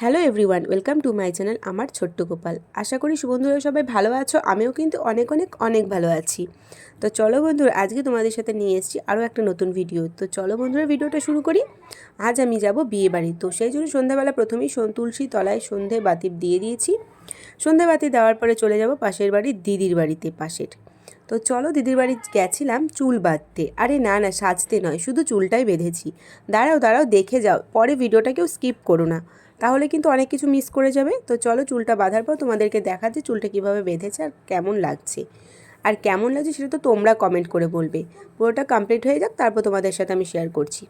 Hello everyone, welcome to my channel আমার ছোট্ট গোপাল। আশা করি বন্ধুরা সবাই ভালো আছো, আমিও কিন্তু অনেক অনেক অনেক ভালো আছি। তো চলো বন্ধুরা, আজকে তোমাদের সাথে নিয়ে এসেছি আরও একটা নতুন ভিডিও। তো চলো বন্ধুরা, ভিডিওটা শুরু করি। আজ আমি যাব বিয়ে বাড়ি। তো সেই জন্য সন্ধ্যাবেলা প্রথমেই তুলসী তলায় সন্ধে বাতি দিয়ে দিয়েছি। সন্ধে বাতি দেওয়ার পরে চলে যাব পাশের বাড়ির দিদির বাড়িতে, পাশের। তো চলো দিদির বাড়ি গেছিলাম চুল বাঁধতে। আরে না না, সাজতে নয়, শুধু চুলটাই বেঁধেছি। দাঁড়াও দাঁড়াও, দেখে যাও, পরে ভিডিওটা কেউ স্কিপ করো না। তাহলে কিন্তু অনেক কিছু মিস করে যাবে। তো চলো চুলটা বাঁধার পর তোমাদেরকে দেখাচ্ছি চুলটা কীভাবে বেঁধেছে আর কেমন লাগছে। আর কেমন লাগছে সেটা তো তোমরা কমেন্ট করে বলবে। পুরোটা কমপ্লিট হয়ে যাক, তারপর তোমাদের সাথে আমি শেয়ার করছি।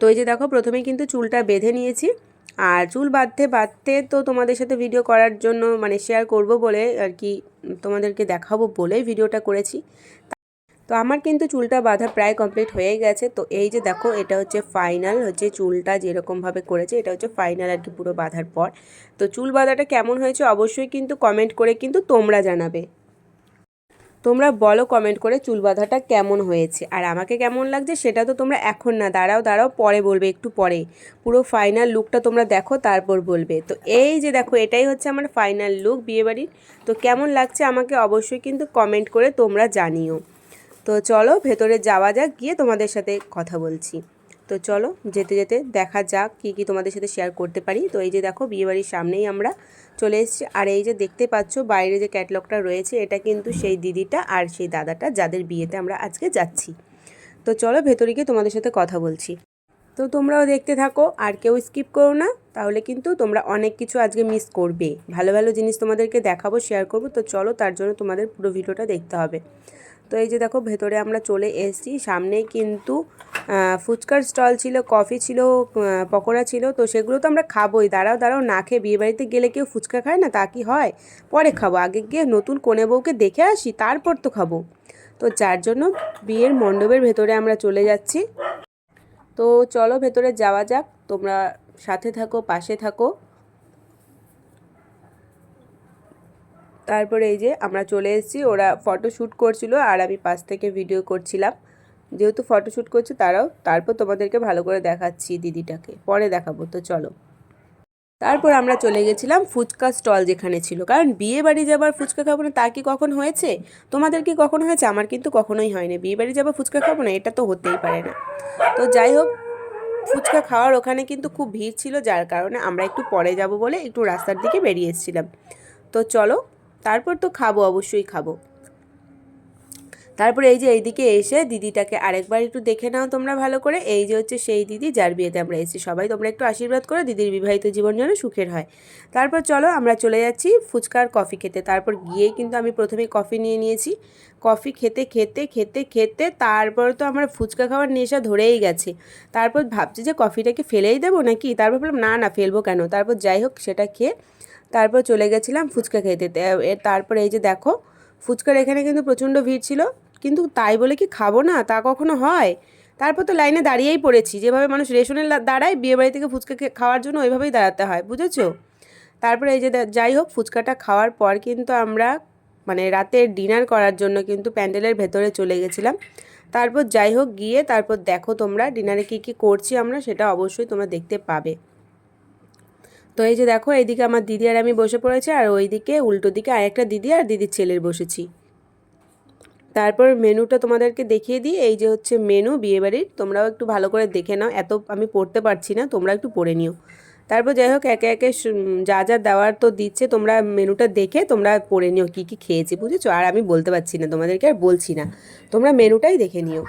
তো এই যে দেখো, প্রথমেই কিন্তু চুলটা বেঁধে নিয়েছি। আর চুল বাঁধতে বাঁধতে তো তোমাদের সাথে ভিডিও করার জন্য মানে শেয়ার করব বলে আর কি তোমাদেরকে দেখাবো বলে ভিডিওটা করেছি। তো আমার কিন্তু চুলটা বাঁধা প্রায় কমপ্লিট হয়ে গেছে। তো এই যে দেখো, এটা হচ্ছে ফাইনাল হচ্ছে চুলটা যেরকমভাবে করেছে, এটা হচ্ছে ফাইনাল আর কি পুরো বাঁধার পর। তো চুল বাঁধাটা কেমন হয়েছে অবশ্যই কিন্তু কমেন্ট করে কিন্তু তোমরা জানাবে। তোমরা বলো কমেন্ট করে চুল বাঁধাটা কেমন হয়েছে। আর আমাকে কেমন লাগছে সেটা তো তোমরা এখন না, দাঁড়াও দাঁড়াও, পরে বলবে, একটু পরে। পুরো ফাইনাল লুকটা তোমরা দেখো, তারপর বলবে। তো এই যে দেখো, এটাই হচ্ছে আমার ফাইনাল লুক বিয়েবাড়ির। তো কেমন লাগছে আমাকে অবশ্যই কিন্তু কমেন্ট করে তোমরা জানিও। তো চলো ভেতরে যাওয়া যাক, গিয়ে তোমাদের সাথে কথা বলছি। তো চলো যেতে যেতে দেখা যাক কী কী তোমাদের সাথে শেয়ার করতে পারি। তো এই যে দেখো বিয়েবাড়ির সামনেই আমরা চলে এসেছি। আর এই যে দেখতে পাচ্ছ বাইরে যে ক্যাটলগটা রয়েছে, এটা কিন্তু সেই দিদিটা আর সেই দাদাটা যাদের বিয়েতে আমরা আজকে যাচ্ছি। তো চলো ভেতরে গিয়ে তোমাদের সাথে কথা বলছি। তো তোমরাও দেখতে থাকো, আর কেউ স্কিপ করো না, তাহলে কিন্তু তোমরা অনেক কিছু আজকে মিস করবে। ভালো ভালো জিনিস তোমাদেরকে দেখাবো শেয়ার করব, তো চলো তার জন্য তোমাদের পুরো ভিডিওটা দেখতে হবে। তো এই যে দেখো, ভেতরে আমরা চলে এসেছি। সামনেই কিন্তু ফুচকার স্টল ছিল, কফি ছিল পকোড়া ছিল। তো সেগুলো তো আমরা খাবোই। দাঁড়াও দাঁড়াও, না খেয়ে বিয়েবাড়িতে গেলে কেউ ফুচকা খায় না? তা কি হয়? পরে খাব। আগে গিয়ে নতুন কনে বউকে দেখে আসি, তারপর তো খাব। তো যার জন্য বিয়ের মণ্ডপের ভেতরে আমরা চলে যাচ্ছি। তো চলো ভেতরে যাওয়া যাক। তোমরা সাথে থাকো, পাশে থাকো। তারপরে এই যে আমরা চলে এসেছি, ওরা ফটো শ্যুট করছিল আর আমি পাশ থেকে ভিডিও করছিলাম। যেহেতু ফটো শ্যুট করছে তারাও, তারপর তোমাদেরকে ভালো করে দেখাচ্ছি দিদিটাকে। পরে দেখাবো, তো চলো। তারপর আমরা চলে গেছিলাম ফুচকা স্টল যেখানে ছিল। কারণ বিয়ে বাড়ি যাবার ফুচকা খাব না, তা কি কখন হয়েছে? তোমাদের কি কখন হয়েছে? আমার কিন্তু কখনোই হয়নি। বিয়ে বাড়ি যাবার ফুচকা খাব না, এটা তো হতেই পারে না। তো যাই হোক, ফুচকা খাওয়ার ওখানে কিন্তু খুব ভিড় ছিল, যার কারণে আমরা একটু পরে যাব বলে একটু রাস্তার দিকে বেরিয়ে এসেছিলাম। তো চলো তারপর তো খাব, অবশ্যই খাব। তারপরে এই যে এইদিকে এসে দিদিটাকে আরেকবার একটু দেখে নাও তোমরা ভালো করে। এই যে হচ্ছে সেই দিদি, যার বিয়েতে আমরা এসেছি। সবাই তোমরা একটু আশীর্বাদ করো, দিদির বিবাহিত জীবন যেন সুখের হয়। তারপর চলো আমরা চলে যাচ্ছি ফুচকার কফি খেতে। তারপর গিয়েই কিন্তু আমি প্রথমে কফি নিয়ে নিয়েছি। কফি খেতে খেতে খেতে খেতে তারপর তো আমার ফুচকা খাওয়ার নেশা ধরেই গেছে। তারপর ভাবছি যে কফিটাকে ফেলেই দেবো নাকি? তারপর বললাম না না, ফেলব কেন? তারপর যাই হোক সেটা খেয়ে তারপর চলে গেছিলাম ফুচকা খেতে। তারপর এই যে দেখো, ফুচকার এখানে কিন্তু প্রচণ্ড ভিড় ছিল, কিন্তু তাই বলে কি খাব না, তা কখনো হয়? তারপর তো লাইনে দাঁড়িয়েই পড়েছি, যেভাবে মানুষ রেশনের লা- দাঁড়ায়, বিয়েবাড়ি থেকে ফুচকা খাওয়ার জন্য ওইভাবেই দাঁড়াতে হয়, বুঝেছ? তারপরে এই যে যাই হোক, ফুচকাটা খাওয়ার পর কিন্তু আমরা মানে রাতের ডিনার করার জন্য কিন্তু প্যান্ডেলের ভেতরে চলে গেছিলাম। তারপর যাই হোক গিয়ে, তারপর দেখো তোমরা, ডিনারে কী কী করছি আমরা, সেটা অবশ্যই তোমরা দেখতে পাবে। তো এই যে দেখো, এইদিকে আমার দিদি আর আমি বসে পড়েছি, আর ওইদিকে উল্টো দিকে আরেকটা দিদি আর দিদির ছেলের বসেছি। তারপর মেনুটা তোমাদেরকে দেখিয়ে দিই, এই যে হচ্ছে মেনু বিয়েবাড়ির। তোমরাও একটু ভালো করে দেখে নাও, এত আমি পড়তে পারছি না, তোমরা একটু পড়ে নিও। তারপর যাই হোক, একে একে যা যা দেওয়ার তো দিচ্ছে, তোমরা মেনুটা দেখে তোমরা পড়ে নিও, কী কী খেয়েছি, বুঝেছ? আর আমি বলতে পারছি না, তোমাদেরকে আর বলছি না। তোমরা মেনুটাই দেখে নিও।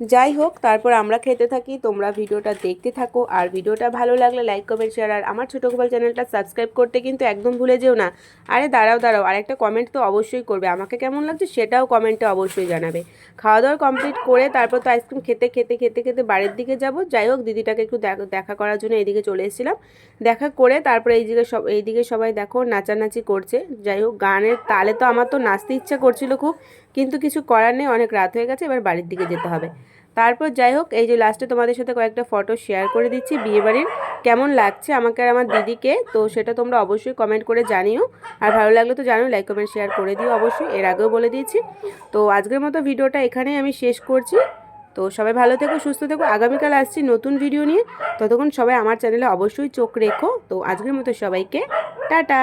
যাই হোক, তারপর আমরা খেতে থাকি। তোমরা ভিডিওটা দেখতে থাকো। আর ভিডিওটা ভালো লাগলে লাইক কমেন্ট শেয়ার আর আমার ছোটো গোপাল চ্যানেলটা সাবস্ক্রাইব করতে কিন্তু একদম ভুলে যেও না। আরে দাঁড়াও দাঁড়াও আর একটা কমেন্ট তো অবশ্যই করবে। আমাকে কেমন লাগছে সেটাও কমেন্টে অবশ্যই জানাবে। খাওয়া দাওয়া কমপ্লিট করে তারপর তো আইসক্রিম খেতে খেতে খেতে খেতে বাড়ির দিকে যাব। যাই হোক, দিদিটাকে একটু দেখ- করার জন্য এইদিকে চলে এসেছিলাম। দেখা করে তারপরে এইদিকে সব, এইদিকে সবাই দেখো নাচানাচি করছে। যাই হোক, গানের তালে তো আমার তো নাচতে ইচ্ছা করছিল খুব। কিন্তু কিছু করার নেই, অনেক রাত হয়ে গেছে, এবার বাড়ির দিকে যেতে হবে। তারপর যাই হোক, এই যে লাস্টে তোমাদের সাথে কয়েকটা ফটো শেয়ার করে দিচ্ছি বিয়েবাড়ির, কেমন লাগছে আমাকে আর আমার দিদিকে, তো সেটা তোমরা অবশ্যই কমেন্ট করে জানিও। আর ভালো লাগলে তো জানো লাইক কমেন্ট শেয়ার করে দিও অবশ্যই, এর আগেও বলে দিয়েছি। তো আজকের মতো ভিডিওটা এখানেই আমি শেষ করছি। তো সবাই ভালো থেকো, সুস্থ থেকো, আগামীকাল আসছি নতুন ভিডিও নিয়ে। ততক্ষণ সবাই আমার চ্যানেলে অবশ্যই চোখ রেখো। তো আজকের মতো সবাইকে, টাটা!